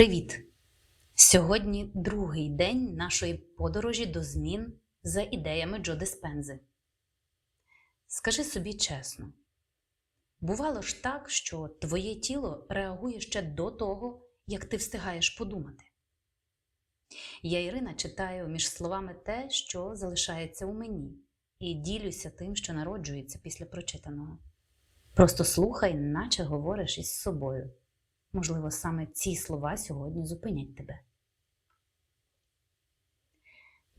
Привіт! Сьогодні другий день нашої подорожі до змін за ідеями Джо Диспензи. Скажи собі чесно, бувало ж так, що твоє тіло реагує ще до того, як ти встигаєш подумати. Я, Ірина, читаю між словами те, що залишається у мені, і ділюся тим, що народжується після прочитаного. Просто слухай, наче говориш із собою. Можливо, саме ці слова сьогодні зупинять тебе.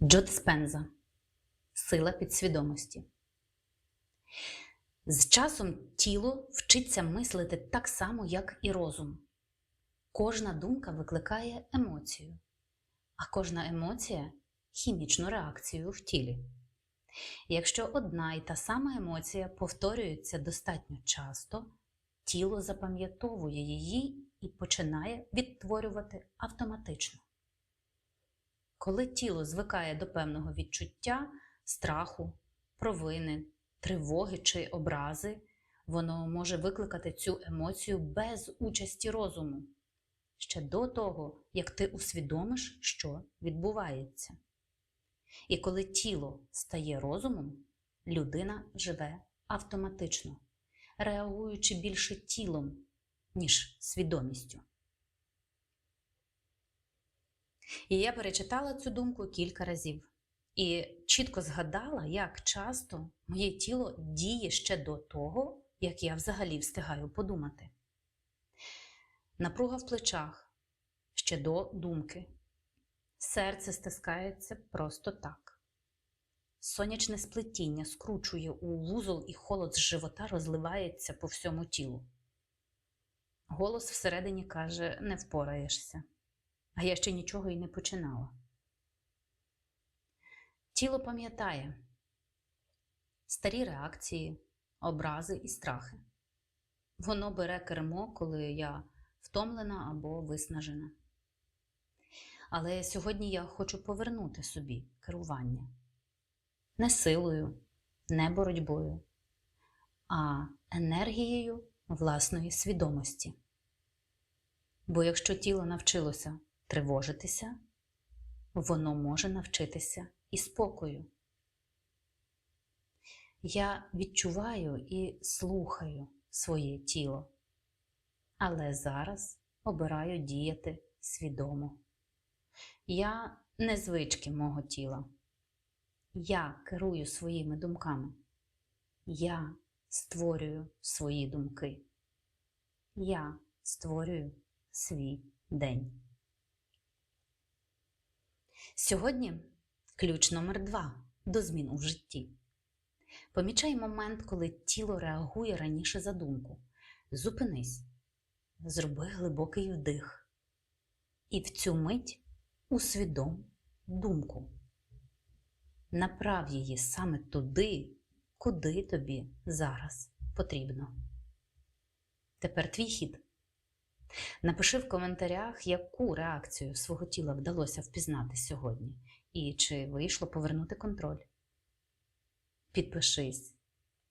Джо Диспенза Сила підсвідомості. З часом тіло вчиться мислити так само, як і розум. Кожна думка викликає емоцію, а кожна емоція хімічну реакцію в тілі. Якщо одна і та сама емоція повторюється достатньо часто, тіло запам'ятовує її і починає відтворювати автоматично. Коли тіло звикає до певного відчуття, страху, провини, тривоги чи образи, воно може викликати цю емоцію без участі розуму, ще до того, як ти усвідомиш, що відбувається. І коли тіло стає розумом, людина живе автоматично, реагуючи більше тілом, ніж свідомістю. І я перечитала цю думку кілька разів і чітко згадала, як часто моє тіло діє ще до того, як я взагалі встигаю подумати. Напруга в плечах ще до думки. Серце стискається просто так. Сонячне сплетіння скручує у вузол і холод з живота розливається по всьому тілу. Голос всередині каже: не впораєшся, а я ще нічого й не починала. Тіло пам'ятає старі реакції, образи і страхи. Воно бере кермо, коли я втомлена або виснажена. Але сьогодні я хочу повернути собі керування не силою, не боротьбою, а енергією власної свідомості. Бо якщо тіло навчилося тривожитися, воно може навчитися і спокою. Я відчуваю і слухаю своє тіло, але зараз обираю діяти свідомо. Я не звички мого тіла. Я керую своїми думками. Я створюю свої думки. Я створюю свій день. Сьогодні ключ номер два до змін у житті. Помічай момент, коли тіло реагує раніше за думку. Зупинись, зроби глибокий вдих. І в цю мить усвідом думку. Направ її саме туди, куди тобі зараз потрібно. Тепер твій хід. Напиши в коментарях, яку реакцію свого тіла вдалося впізнати сьогодні, і чи вийшло повернути контроль. Підпишись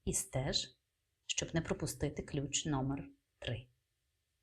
і стеж, щоб не пропустити ключ номер 3